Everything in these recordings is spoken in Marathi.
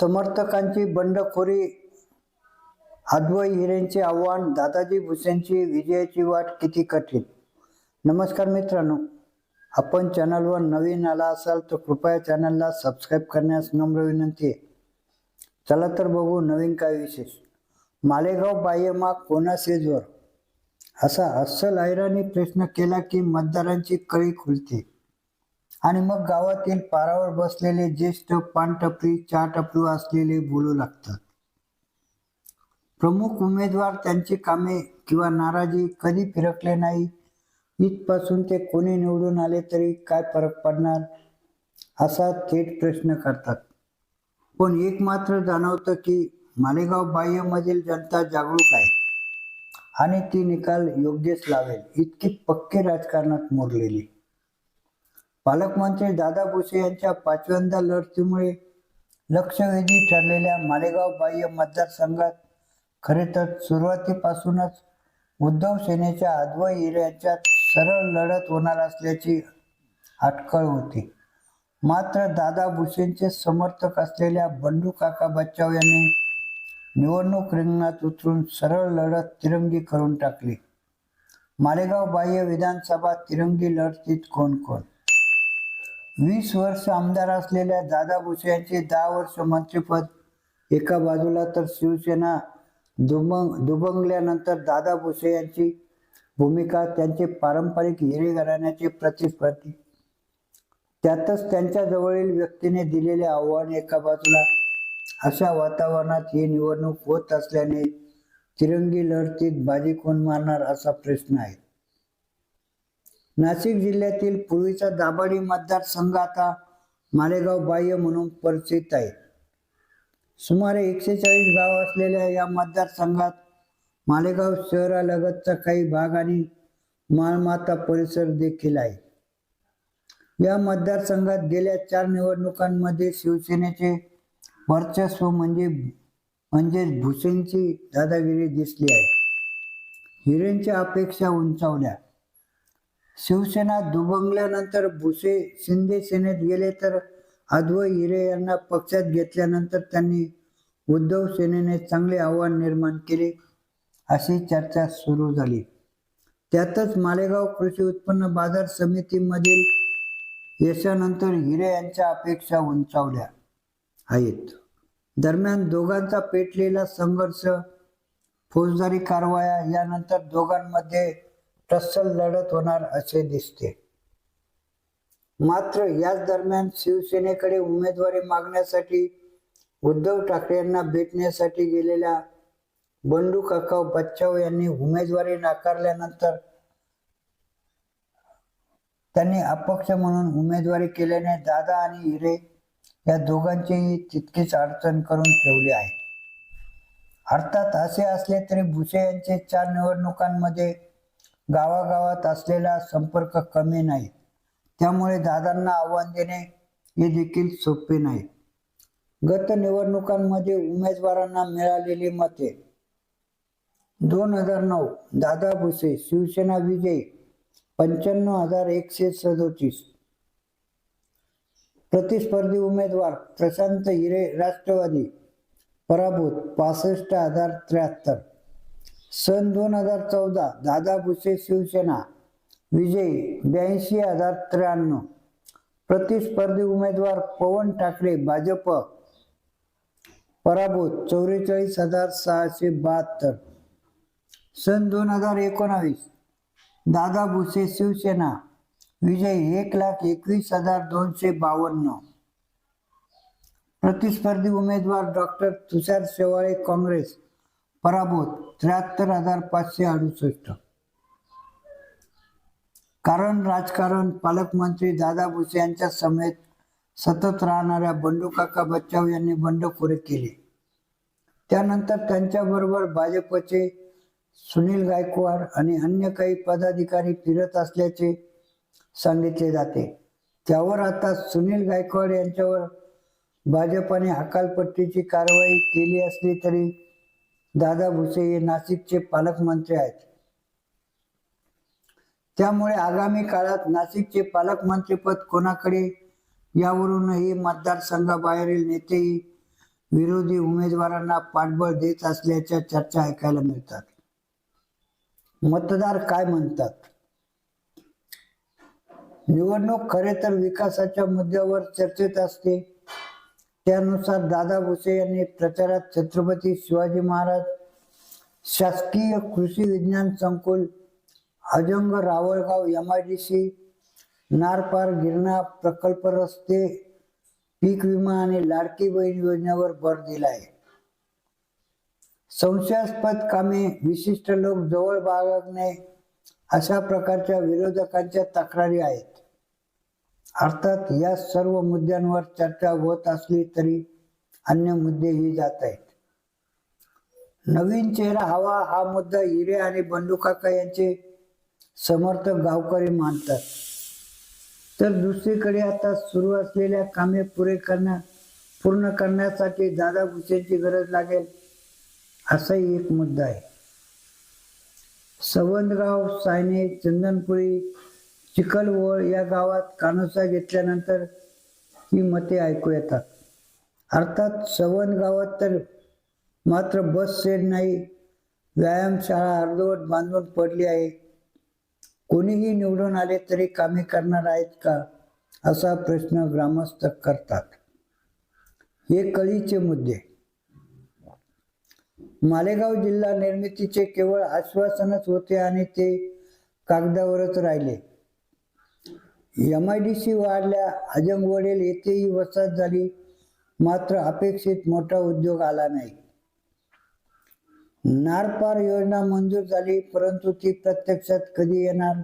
समर्थकांची बंडखोरी अद्वै हिरेंचे आव्हान दादाजी भुसेंची विजयाची वाट किती कठीण. नमस्कार मित्रांनो आपण चॅनलवर नवीन आला असाल तर कृपया चॅनलला सबस्क्राईब करण्यास नम्र विनंती आहे. चला तर बघू नवीन काय विशेष. मालेगाव बाह्यमा कोणा सेजवर असा अस्सल ऐराणी प्रश्न केला की मतदारांची कळी खुलते. आणि मग गावातील पारावर बसलेले ज्येष्ठ पानटपरी चहा टपरू असलेले बोलू लागतात. प्रमुख उमेदवार त्यांची कामे किंवा नाराजी कधी फिरकले नाही इथपासून ते कोणी निवडून आले तरी काय फरक पडणार असा थेट प्रश्न करतात. पण एक मात्र जाणवतं की मालेगाव बाह्यमधील जनता जागरूक आहे आणि ती निकाल योग्यच लावेल इतकी पक्के राजकारणात मोडलेली. पालकमंत्री दादा भुसे यांच्या पाचव्यांदा लढतीमुळे लक्षवेधी ठरलेल्या मालेगाव बाह्य मतदारसंघात खरे तर सुरुवातीपासूनच उद्धव सेनेच्या आदवा हिरे यांच्यात सरळ लढत होणार असल्याची अटकळ होती. मात्र दादा भुसेंचे समर्थक असलेल्या बंडू काका बच्चाव यांनी निवडणूक रिंगणात उतरून सरळ लढत तिरंगी करून टाकली. मालेगाव बाह्य विधानसभा तिरंगी लढतीत कोण कोण? वीस वर्ष आमदार असलेल्या दादा भुसे यांचे दहा वर्ष मंत्रिपद एका बाजूला तर शिवसेना दुबंग दुबंगल्यानंतर दादा भुसे यांची भूमिका त्यांचे पारंपरिक हिरे घराण्याचे प्रतिस्पर्धी. त्यातच त्यांच्या जवळील व्यक्तीने दिलेले आव्हान एका बाजूला. अशा वातावरणात ही निवडणूक होत असल्याने तिरंगी लढतीत बाजी कोण मारणार असा प्रश्न आहे. नाशिक जिल्ह्यातील पूर्वीचा दाभाडी मतदारसंघ आता मालेगाव बाह्य म्हणून परिचित आहे. सुमारे एकशे चाळीस गाव असलेल्या या मतदारसंघात मालेगाव शहरालगतचा काही भाग आणि मालमाता परिसर देखील आहे. या मतदारसंघात गेल्या चार निवडणुकांमध्ये शिवसेनेचे वर्चस्व म्हणजे म्हणजेच भुसेंची दादागिरी दिसली आहे. हिरेंच्या अपेक्षा उंचावल्या. शिवसेना दुबंगल्यानंतर भुसे शिंदे सेनेत गेले तर अद्व हिरे यांना पक्षात घेतल्यानंतर त्यांनी उद्धव सेनेने चांगले आव्हान निर्माण केले अशी चर्चा सुरू झाली. त्यातच मालेगाव कृषी उत्पन्न बाजार समितीमधील यशानंतर हिरे यांच्या अपेक्षा उंचावल्या आहेत. दरम्यान दोघांचा पेटलेला संघर्ष फौजदारी कारवाया यानंतर दोघांमध्ये टस्सल लढत होणार असे दिसते. मात्र याच दरम्यान शिवसेनेकडे उमेदवारी मागण्यासाठी उद्धव ठाकरे यांना भेटण्यासाठी गेलेल्या बंडू काका बच्चाव यांनी उमेदवारी नाकारल्यानंतर त्यांनी अपक्ष म्हणून उमेदवारी केल्याने दादा आणि हिरे या दोघांचीही तितकीच अडचण करून ठेवली आहे. अर्थात असे असले तरी भुसे यांचे चार निवडणुकांमध्ये गावागावात असलेला संपर्क कमी नाही. त्यामुळे दादांना आव्हान देणे हे देखील सोपे नाही. गत निवडणुकांमध्ये उमेदवारांना मिळालेली मते. दोन हजार नऊ दादा भुसे शिवसेना विजयी पंच्याण्णव हजार एकशे सदोतीस. प्रतिस्पर्धी उमेदवार प्रशांत हिरे राष्ट्रवादी पराभूत पासष्ट हजार त्र्याहत्तर. सन दोन हजार चौदा दादा भुसे शिवसेना विजयी ब्याऐंशी हजार त्र्याण्णव. प्रतिस्पर्धी उमेदवार पवन ठाकरे भाजप. पराभूत चौवेचाळीस हजार सहाशे बहात्तर. सन दोन हजार एकोणावीस दादा भुसे शिवसेना विजयी एक लाख एकवीस हजार दोनशे बावन्न. प्रतिस्पर्धी उमेदवार डॉक्टर तुषार शेवाळे काँग्रेस. पराभूत त्र्याहत्तर हजार पाचशे अडुसष्ट. कारण राजकारण पालकमंत्री दादा भुसे यांच्या समेत सतत राहणाऱ्या बंडू काका बच्चाव यांनी बंडखोरी केली. त्यानंतर त्यांच्याबरोबर भाजपचे सुनील गायकवाड आणि अन्य काही पदाधिकारी फिरत असल्याचे सांगितले जाते. त्यावर आता सुनील गायकवाड यांच्यावर भाजपाने हकालपट्टीची कारवाई केली असली तरी दादा भुसे हे नाशिकचे पालकमंत्री आहेत. त्यामुळे आगामी काळात नाशिकचे पालकमंत्रीपद कोणाकडे? यावरूनही मतदारसंघाबाहेरील नेतेही विरोधी उमेदवारांना पाठबळ देत असल्याच्या चर्चा ऐकायला मिळतात. मतदार काय म्हणतात? निवडणूक खरे तर विकासाच्या मुद्द्यावर चर्चेत असते. त्यानुसार दादा भुसे यांनी प्रचारात छत्रपती शिवाजी महाराज शासकीय कृषी विज्ञान संकुल Ajang Rawalgaon M I D C Narpar Girna प्रकल्प रस्ते पीक विमा आणि लाडकी बहीण योजनेवर भर दिला आहे संशयास्पद कामे विशिष्ट लोक जवळ बाळगणे अशा प्रकारच्या विरोधकांच्या तक्रारी आहेत. अर्थात या सर्व मुद्द्यांवर चर्चा होत असली तरी अन्य मुद्देही जात आहेत. नवीन चेहरा हवा हा मुद्दा हिरे आणि बंडू काका यांचे समर्थक गावकरी मानतात. तर दुसरीकडे आता सुरू असलेल्या कामे पुरे करण्या पूर्ण करण्यासाठी दादा भुसेंची गरज लागेल असाही एक मुद्दा आहे. सवंदगाव सायने चंदनपुरी चिखलवळ या गावात कानोसा घेतल्यानंतर ही मते ऐकू येतात. अर्थात सवंद गावात तर मात्र बस सेड नाही व्यायामशाळा अर्धवट बांधून पडली आहे. कोणीही निवडून आले तरी कामे करणार आहेत का असा प्रश्न ग्रामस्थ करतात. हे कळीचे मुद्दे. मालेगाव जिल्हा निर्मितीचे केवळ आश्वासनच होते आणि ते कागदावरच राहिले. एम आय डी सी वाढल्या अजंगवडील येथेही वसाहत झाली मात्र अपेक्षित मोठा उद्योग आला नाही. नारपार योजना मंजूर झाली परंतु ती प्रत्यक्षात कधी येणार?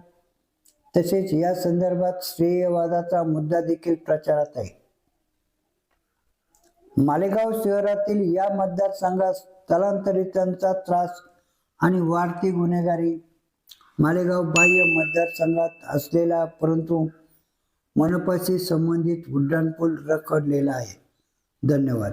तसेच या संदर्भात श्रेयवादाचा मुद्दा देखील प्रचारात आहे. मालेगाव शहरातील या मतदारसंघात स्थलांतरितांचा त्रास आणि वाढती गुन्हेगारी. मालेगाव बाह्य मतदारसंघात असलेला परंतु मनपाशी संबंधित उड्डाणपूल रखडलेला आहे. धन्यवाद.